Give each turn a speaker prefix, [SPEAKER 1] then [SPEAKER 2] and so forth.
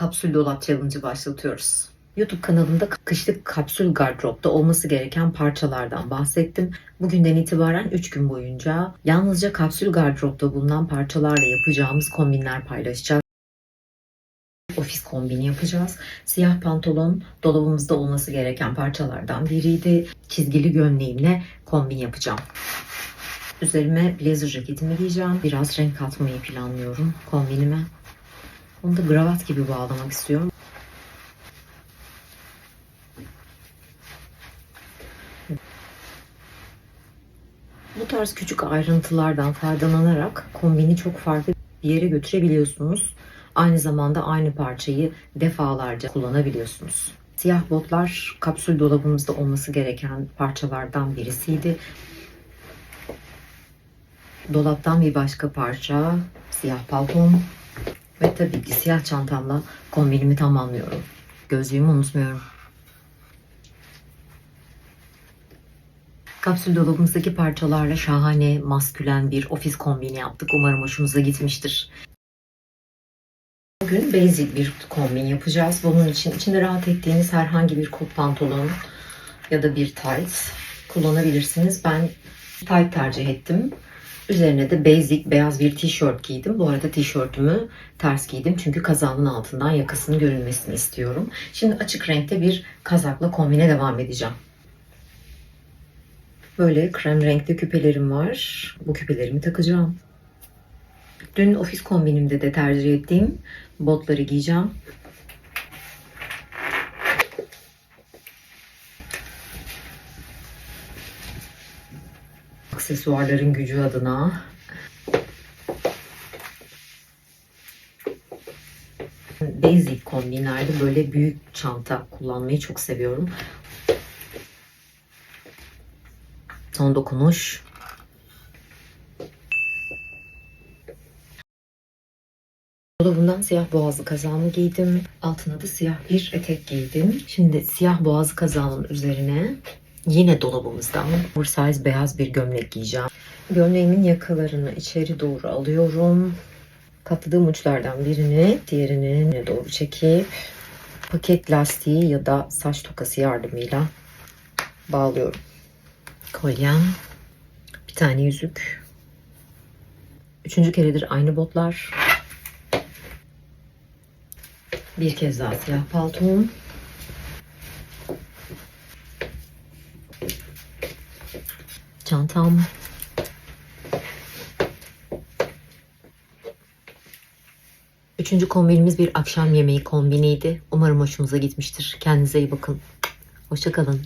[SPEAKER 1] kapsül dolap challenge'ı başlatıyoruz. YouTube kanalımda kışlık kapsül gardıropta olması gereken parçalardan bahsettim. Bugünden itibaren 3 gün boyunca yalnızca kapsül gardıropta bulunan parçalarla yapacağımız kombinler paylaşacağız. Ofis kombini yapacağız. Siyah pantolon dolabımızda olması gereken parçalardan biriydi. Çizgili gömleğimle kombin yapacağım. Üzerime blazer ceketimi giyeceğim. Biraz renk katmayı planlıyorum kombinime. Onu da gravat gibi bağlamak istiyorum. Bu tarz küçük ayrıntılardan faydalanarak kombini çok farklı bir yere götürebiliyorsunuz. Aynı zamanda aynı parçayı defalarca kullanabiliyorsunuz. Siyah botlar kapsül dolabımızda olması gereken parçalardan birisiydi. Dolaptan bir başka parça, siyah paltom ve tabii ki siyah çantamla kombinimi tamamlıyorum. Gözlüğümü unutmuyorum. Kapsül dolabımızdaki parçalarla şahane, maskülen bir ofis kombini yaptık. Umarım hoşunuza gitmiştir. Bugün basic bir kombin yapacağız. Bunun için içinde rahat ettiğiniz herhangi bir kot pantolon ya da bir tight kullanabilirsiniz. Ben tight tercih ettim. Üzerine de basic beyaz bir tişört giydim. Bu arada tişörtümü ters giydim çünkü kazağımın altından yakasının görünmesini istiyorum. Şimdi açık renkte bir kazakla kombine devam edeceğim. Böyle krem renkli küpelerim var. Bu küpelerimi takacağım. Dün ofis kombinimde de tercih ettiğim botları giyeceğim. Aksesuarların gücü adına basic kombinlerde böyle büyük çanta kullanmayı çok seviyorum. Son dokunuş. Dolabımdan siyah boğazlı kazağımı giydim. Altına da siyah bir etek giydim. Şimdi siyah boğazlı kazağımın üzerine yine dolabımızdan oversize beyaz bir gömlek giyeceğim. Gömleğimin yakalarını içeri doğru alıyorum. Katladığım uçlardan birini diğerine doğru çekip paket lastiği ya da saç tokası yardımıyla bağlıyorum. Kolyem, bir tane yüzük. Üçüncü keredir aynı botlar. Bir kez daha siyah paltom. Çantam. Üçüncü kombinimiz bir akşam yemeği kombiniydi. Umarım hoşunuza gitmiştir. Kendinize iyi bakın. Hoşçakalın.